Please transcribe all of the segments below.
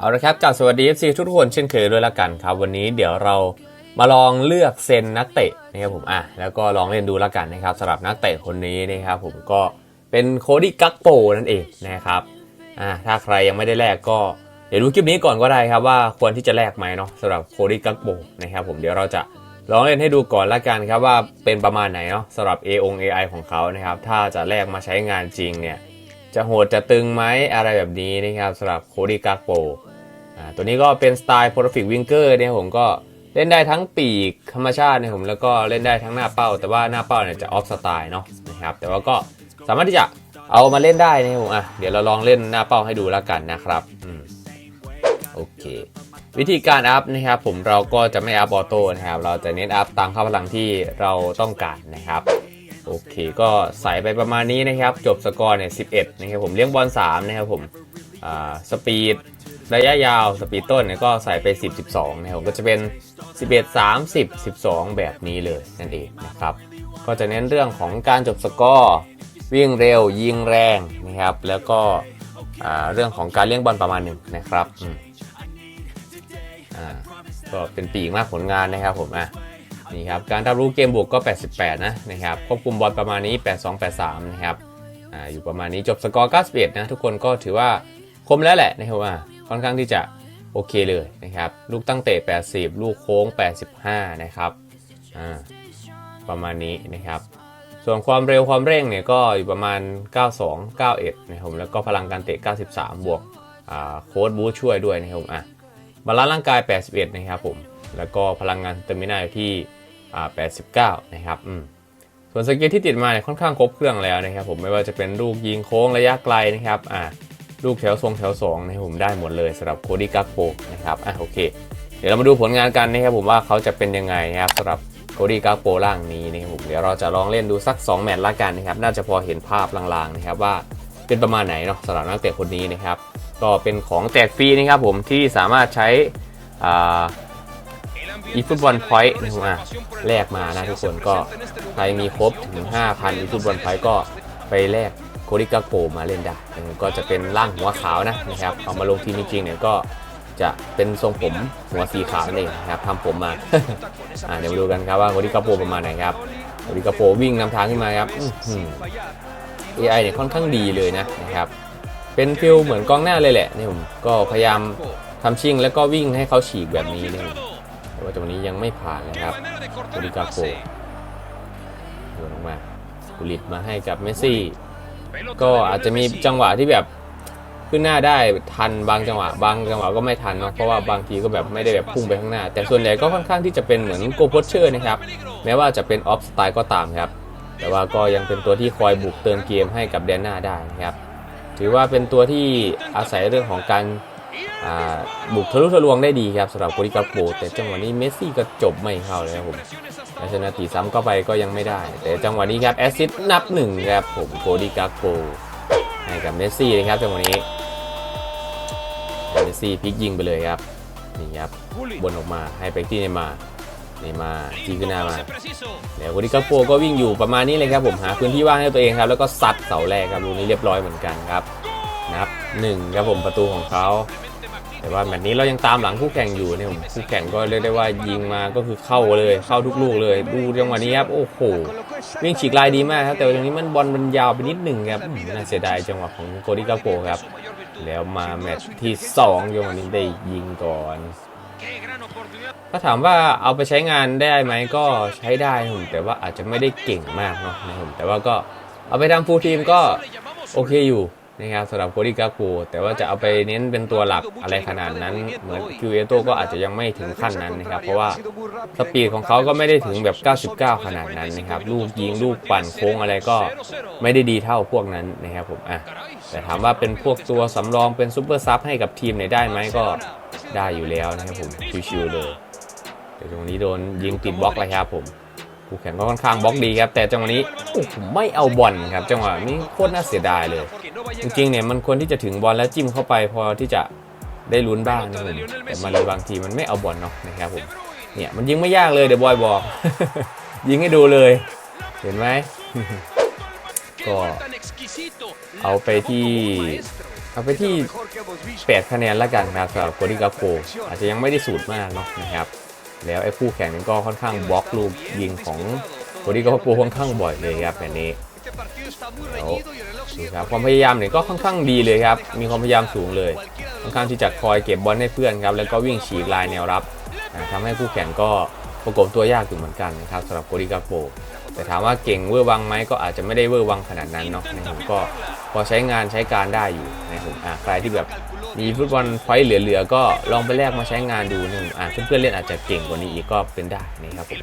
เอาละครับจากสวัสดี FC ทุกคนเช่นเคยด้วยละกันครับ วันนี้เดี๋ยวเรามาลองเลือกเซนนักเตะนะครับผมอะแล้วก็ลองเล่นดูละกันนะครับสำหรับนักเตะคนนี้นะครับผมก็เป็นโคดี้กักโปนั่นเองนะครับอะถ้าใครยังไม่ได้แลกก็เดี๋ยวดูคลิปนี้ก่อนก็ได้ครับว่าควรที่จะแลกไหมเนาะสำหรับโคดี้กักโปนะครับผมเดี๋ยวเราจะลองเล่นให้ดูก่อนละกันครับว่าเป็นประมาณไหนเนาะสำหรับ A อง AI ของเขานะครับถ้าจะแลกมาใช้งานจริงเนี่ยจะโหดจะตึงไหมอะไรแบบนี้นะครับสำหรับโคดี้กักโป ตัวนี้ก็เป็นสไตล์โปรฟิกวิงเกอร์เนี่ยผมก็เล่นได้ทั้งปีกธรรมชาติเนี่ยผมแล้วก็เล่นได้ทั้งหน้าเป้า แต่ว่าหน้าเป้าเนี่ยจะออฟสไตล์เนาะนะครับแต่ว่าก็สามารถที่จะเอามาเล่นได้นะผมอะเดี๋ยวเราลองเล่นหน้าเป้าให้ดูแล้วกันนะครับอืมโอเค วิธีการอัพนะครับผมเราก็จะไม่อัพออโต้นะครับเราจะเน้นอัพตามค่าพลังที่เราต้องการนะครับโอเค ก็ใส่ไปประมาณนี้นะครับ จบสกอร์เนี่ย11นะครับผมเลี้ยงบอล3นะครับผม สปีดระยะยาวสปีดต้นเนี่ยก็ใส่ไป 10 12นะครับผมก็จะเป็น 11 30 12 แบบนี้เลยนั่นเองนะครับ ก็จะเน้นเรื่องของการจบสกอร์วิ่งเร็วยิงแรงนะครับ แล้วก็เรื่องของการเลี้ยงบอลประมาณหนึ่งนะครับก็เป็นปีกมากผลงานนะครับผมอะนี่ครับการรับรู้เกมบวกก็ 88 นะนะครับควบคุมบอลประมาณนี้ 82 83 นะครับอ่าอยู่ประมาณนี้จบสกอร์91นะทุกคนก็ถือว่า คมแล้วแหละนะครับว่าค่อนข้างที่จะโอเคเลยนะครับ ลูกตั้งเตะ 80 ลูกโค้ง 85 นะครับอ่าประมาณนี้นะครับ ส่วนความเร็วความเร่งเนี่ยก็อยู่ประมาณ 92 91 นะครับผมแล้วก็พลังการเตะ 93 บวกอ่าโค้ดบูช่วยด้วยนะครับผมอะบาลานซ์ร่างกาย 81 นะครับผมแล้วก็พลังงานเตอร์มินาอยู่ที่อ่า89 นะครับอืมส่วนสกิลที่ติดมาเนี่ยค่อนข้างครบเครื่องแล้วนะครับผมไม่ว่าจะเป็นลูกยิงโค้งระยะไกลนะครับอ่า ลูกแถวทรงแถว2นะครับผมได้หมดเลยสำหรับโคดี้กักโปนะครับอะโอเค เดี๋ยวเรามาดูผลงานกันนะครับผมว่าเขาจะเป็นยังไงนะครับสำหรับโคดี้กักโปร่างนี้นะครับผมเดี๋ยวเราจะลองเล่นดูสัก 2 แมตช์ละกันนะครับน่าจะพอเห็นภาพลางๆนะครับว่าเป็นประมาณไหนเนาะสำหรับนักเตะคนนี้นะครับก็เป็นของแจกฟรีนะครับผมที่สามารถใช้อ่าอีฟุตบอลพอยต์นะครับอะแลกมานะทุกคนก็ใครมีครบถึง 5,000อีฟุตบอลพอยต์ก็ไปแลก โคดิกาโกมาเล่นได้ก็จะเป็นร่างหัวขาวนะนะครับเอามาลงทีมจริงๆเนี่ยก็จะเป็นทรงผมหัวสีขาวนั่นเองนะครับทำผมมาเดี๋ยวมาดูกันครับว่าโคดิกาโปประมาณไหนครับโคดิกาโปวิ่งนำทางขึ้นมาครับอื้อหือ AI เนี่ยค่อนข้างดีเลยนะนะครับ เป็นฟิลเหมือนกองหน้าเลยแหละนี่ผมก็พยายามทำชิ่งแล้วก็วิ่งให้เขาฉีกแบบนี้นี่ผมแต่ว่าตรงนี้ยังไม่ผ่านนะครับโอริกาโกโยนออกมากุลิตมาให้กับเมสซี่ ก็อาจจะมีจังหวะที่แบบขึ้นหน้าได้ทันบางจังหวะ บางจังหวะก็ไม่ทันเนาะเพราะว่าบางทีก็แบบไม่ได้แบบพุ่งไปข้างหน้า แต่ส่วนใหญ่ก็ค่อนข้างที่จะเป็นเหมือนโกโพเชอร์นะครับแม้ว่าจะเป็นออฟสไตล์ก็ตามครับแต่ว่าก็ยังเป็นตัวที่คอยบุกเติมเกมให้กับแดนหน้าได้นะครับถือว่าเป็นตัวที่อาศัยเรื่องของการบุกทะลุทะลวงได้ดีครับสำหรับโคดิกาโปแต่จังหวะนี้เมสซี่ก็จบไม่เข้าเลยครับผม และชนะตีซ้ำเข้าไปก็ยังไม่ได้ แต่จังหวะนี้ครับแอสซิสต์นับหนึ่งครับผมโคดิกาโปให้กับเมสซี่นะครับจังหวะนี้เมสซี่พลิกยิงไปเลยครับนี่ครับบนออกมาให้ไปที่เนมาร์เนมาร์จีขึ้นหน้ามาเดี๋ยวโคดิกาโปก็วิ่งอยู่ประมาณนี้เลยครับผมหาพื้นที่ว่างให้ตัวเองครับแล้วก็ซัดเสาแรกครับลูกนี้เรียบร้อยเหมือนกันครับนับหนึ่งครับผมประตูของเขา แต่ว่าแมตช์นี้เรายังตามหลังคู่แข่งอยู่เนี่ยผมคู่แข่งก็เรียกได้ว่ายิงมาก็คือเข้าเลยเข้าทุกลูกเลย ดูจังหวะนี้ครับโอ้โหวิ่งฉีกลายดีมากครับแต่ตรงนี้มันบอลมันยาวไปนิดหนึ่งครับน่าเสียดายจังหวะของโคดิกาโปครับ แล้วมาแมตช์ที่สองจังหวะนี้ได้ยิงก่อนถ้าถามว่าเอาไปใช้งานได้ไหมก็ใช้ได้ผมแต่ว่าอาจจะไม่ได้เก่งมากเนาะนะครับผมแต่ว่าก็เอาไปทำฟูลทีมก็โอเคอยู่ นะครับสำหรับโคดิกาโกแต่ว่าจะเอาไปเน้นเป็นตัวหลักอะไรขนาดนั้น เหมือนคิวเอโตก็อาจจะยังไม่ถึงขั้นนั้นนะครับ เพราะว่าสปีดของเขาก็ไม่ได้ถึงแบบ 99 ขนาดนั้นนะครับ ลูกยิงลูกปั่นโค้งอะไรก็ไม่ได้ดีเท่าพวกนั้นนะครับผมอะแต่ถามว่าเป็นพวกตัวสำรองเป็นซูเปอร์ซับให้กับทีมเนี่ยได้ไหมก็ได้อยู่แล้วนะครับผมชิวๆเลยแต่ตรงนี้โดนยิงติดบล็อกเลยครับผม คู่แข่งก็ค่อนข้างบล็อกดีครับ แต่จังหวะนี้โอ้โหไม่เอาบอลครับ จังหวะนี้โคตรน่าเสียดายเลย จริงๆเนี่ยมันควรที่จะถึงบอลแล้วจิ้มเข้าไปพอที่จะได้ลุ้นบ้างนะผมแต่มันเลยบางทีมันไม่เอาบอลเนาะนะครับผมเนี่ยมันยิงไม่ยากเลยเดี๋ยวบอยบอก ยิงให้ดูเลย เห็นไหมก็เอาไปที่เอาไปที่ 8 คะแนนแล้วกันนะครับสำหรับโคดิกาโกอาจจะยังไม่ได้สูตรมากเนาะนะครับ แล้วไอ้คู่แข่งนั้นก็ค่อนข้างบล็อกลูกยิงของโคดิกาโกค่อนข้างบ่อยเลยครับแบบนี้ดูครับความพยายามเนี่ยก็ค่อนข้างดีเลยครับ มีความพยายามสูงเลยค่อนข้างที่จะคอยเก็บบอลให้เพื่อนครับ แล้วก็วิ่งฉีกลายแนวรับอ่าทำให้คู่แข่งก็ประกบตัวยากอยู่เหมือนกันนะครับสำหรับโกดิกาโปแต่ถามว่าเก่งเวอร์วังไหมก็อาจจะไม่ได้เวอร์วังขนาดนั้นเนาะนะครับก็ พอใช้งานใช้การได้อยู่นะครับอ่าใครที่แบบมีฟุตบอลไฟเหลือๆก็ลองไปแลกมาใช้งานดูนะครับอ่าเพื่อนๆเล่นอาจจะเก่งกว่านี้อีกก็เป็นได้นะครับผม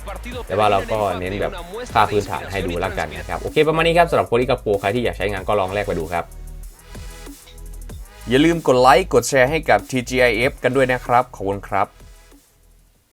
แต่ว่าเราก็เน้นแบบค่าพื้นฐานให้ดูแล้วกันนะครับโอเคประมาณนี้ครับสำหรับโคดิกาโปใครที่อยากใช้งานก็ลองแลกไปดูครับ อย่าลืมกดไลค์กดแชร์ให้กับ TGIF กันด้วยนะครับขอบคุณครับ